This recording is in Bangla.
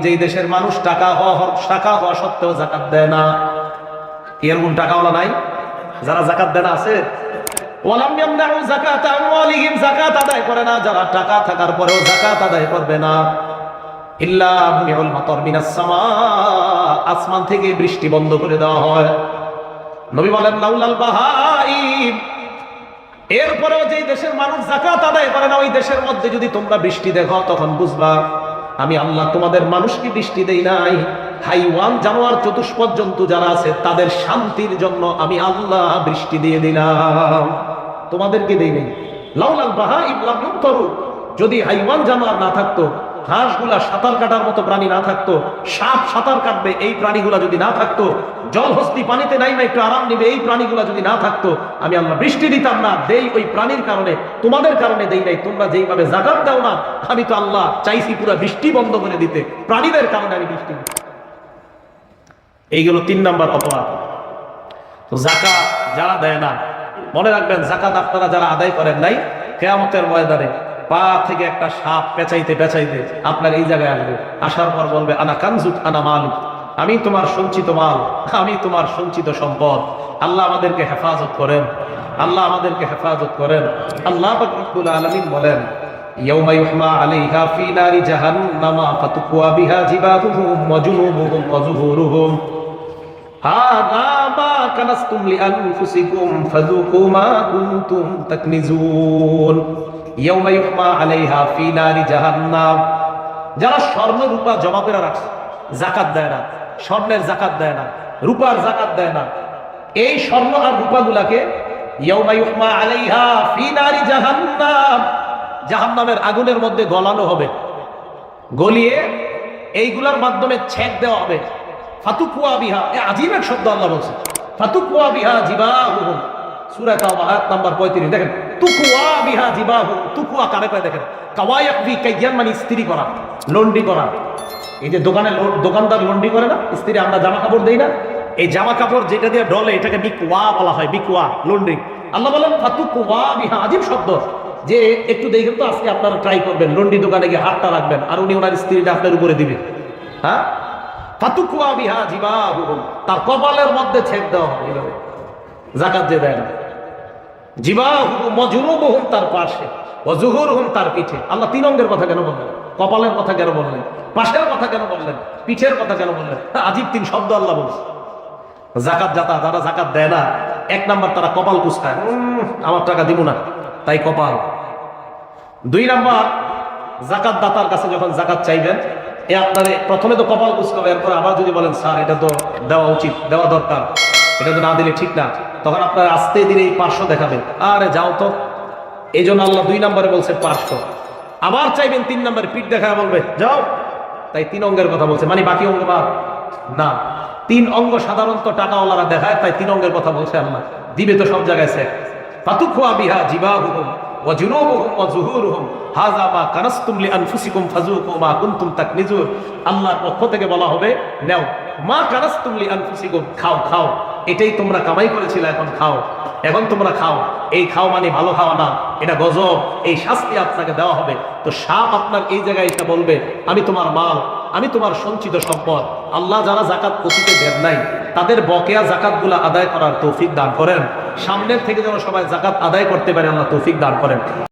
যেই দেশের মানুষ টাকা হওয়া টাকা হওয়া সত্ত্বেও যাকাত দেয় না। কি এরকম টাকাওয়ালা নাই? যারা যাকাত দেয় না আছে? করে না। যারা টাকা থাকার পরেও না। আসমান থেকে বৃষ্টি বন্ধ করে দেওয়া হয়। নবী বলেন এরপরেও যে দেশের মানুষ জাকাত আদায় করে না, ওই দেশের মধ্যে যদি তোমরা বৃষ্টি দেখো, তখন বুঝবা, আমি আল্লাহ তোমাদের মানুষকে বৃষ্টি দেই নাই। হাইওয়ান জানোয়ার চতুষ্পদ জন্তু যারা আছে, তাদের শান্তির জন্য আমি আল্লাহ বৃষ্টি দিয়ে দিলাম। তোমাদেরকে দেই নাই। লাউলাল বাহা ইবলাম তরু যদি হাইওয়ান জানোয়ার না থাকতো হাঁসগুলা সাঁতার কাটার মতো প্রাণী না থাকতো, সাপ সাঁতার কাটবে, এই প্রাণীগুলা যদি না থাকতো জলহস্তি পানিতে নাইমা একটু আরাম নিবে, এই প্রাণীগুলা যদি না থাকতো, আমি আল্লাহ বৃষ্টি দিতাম না, দেই ওই প্রাণীর কারণে, তোমাদের কারণে দেই নাই, তোমরা যেইভাবে জাগাত দাও না, আমি তো আল্লাহ চাইছি পুরো বৃষ্টি বন্ধ করে দিতে, প্রাণীদের কারণে আমি বৃষ্টি এইগুলো তিন নাম্বার অপরাধ। তো জাকাত যারা দেয় না, মনে রাখবেন, জাকাত আপনারা যারা আদায় করেন নাই, কেয়ামতের ময়দানে পা থেকে একটা সাপ পেঁচাইতে পেঁচাইতে আপনার এই জায়গায় আসবে, আসার পর বলবে, আনা কানজুক আনা মালুক। আমি তোমার সঞ্চিত মাল আমি তোমার সঞ্চিত সম্পদ আল্লাহ আমাদেরকে হেফাজত করেন আল্লাহ আমাদেরকে হেফাজত করেন আল্লাহ রব্বুল আলামিন বলেন يوم يحمى عليها في نار جهنم فتقوى بها جباههم وجنوبهم وظهورهم هذا ما كنستم لأنفسكم فذوقوا ما كنتم تكنزون يوم يحمى عليها في نار جهنم যারা স্বর্ণ রূপা জমা করে রাখছে জাকাত দেয় না স্বর্ণের জাকাত দেয় না, রূপার জাকাত দেয় না। এই স্বর্ণ আর রূপাগুলাকে জাহান্নামের আগুনের মধ্যে গলানো হবে। গলিয়ে এইগুলার মাধ্যমে ছেক দেওয়া হবে। ফাতুকুয়া বিহা, এ আজীব এক শব্দ আল্লাহ বলছে। ফাতুকুয়া বিহা জিবাহুহুম। সূরা তাওবা, আয়াত নাম্বার 35 দেখেন, তুকুয়া বিহা জিবাহুম তুকুয়া কারে কয় দেখেন? কাওয়ায়াক বি কাইয়ান মানে ইস্ত্রি করা, লন্ডি করা। এই যে দোকানে দোকানদার লন্ডি করে না, স্ত্রী আমরা জামা কাপড় দেই না, এই জামা কাপড় যেটা দিয়ে ডলে, এটাকে বিকুয়া বলা হয় বিকুয়া লন্ডি। আল্লাহ বলেন ফাতুকুয়া বিহা, আজীব শব্দ। যে একটু দেখেন তো, আজকে আপনারা ট্রাই করবেন, লন্ডি দোকানে গিয়ে হাতটা রাখবেন, আর উনি ওনার স্ত্রীটা আপনার উপরে দিবেন হ্যাঁ? ফাতুকুয়া বিহা জিবাহুহুম, তার কপালের মধ্যে ছেদ দেওয়া হবে। জাকাত যে দেয় না। মজুরুবহুম তার পাশে ওয়াজুহুরহুম তার পিঠে। আল্লাহ তিন অঙ্গের কথা কেন বললেন? কপালের কথা কেন বললেন? পাশের কথা কেন বললেন? পিঠের কথা কেন বললেন? আজিব তিন শব্দ আল্লাহ বলছে। জাকাত জাতা যারা জাকাত দেয় না, এক নাম্বার তারা কপাল কুচকায় আমার টাকা দিব না, তাই কপাল। দুই নাম্বার জাকাত দাতার কাছে যখন জাকাত চাইবেন, এ আপনার প্রথমে তো কপাল কুচকাবে এরপর আবার যদি বলেন, স্যার, এটা তো দেওয়া উচিত, দেওয়া দরকার, এটা তো না দিলে ঠিক না। তখন আপনার আস্তে দিলে এই পার্শ্ব দেখাবেন। আরে যাও তো। এই জন্য আল্লাহ দুই নম্বরে বলছে পার্শ্ব। আবার চাইবেন তিন নম্বরে পিঠ দেখা বলবে। যাও। তাই তিন অঙ্গের কথা বলছে। মানে বাকি অঙ্গ বাদ। না, তিন অঙ্গ সাধারণত টাকাওয়ালারা দেখায়, তাই তিন অঙ্গের কথা বলছে আল্লাহ দিবে তো সব জায়গায় সে। ফাতুখুয়া বিহা জিবাহুহুম ওয়া জুনুবুহুম ওয়া যুহুরুহুম হাযা মা কানাসতুম লিআনফুসিকুম ফাযুকু মা কুনতুম তাকনিজুন। আল্লাহর পক্ষ থেকে বলা হবে, নাও, মা কানাসতুম লিআনফুসিকুম, খাও খাও। এটাই তোমরা কামাই করেছিলে, এখন খাও। এখন তোমরা খাও। এই খাও মানে ভালো খাওয়া না, এটা গজব, এই শাস্তি আপনাকে দেওয়া হবে। তো সাপ আপনার এই জায়গায় এটা বলবে, আমি তোমার মাল, আমি তোমার সঞ্চিত সম্পদ, আল্লাহ যারা জাকাত অতীতে দেন নাই, তাদের বকেয়া জাকাতগুলো আদায় করার তৌফিক দান করেন। সামনের থেকে যেন সবাই জাকাত আদায় করতে পারে, আল্লাহ তৌফিক দান করেন।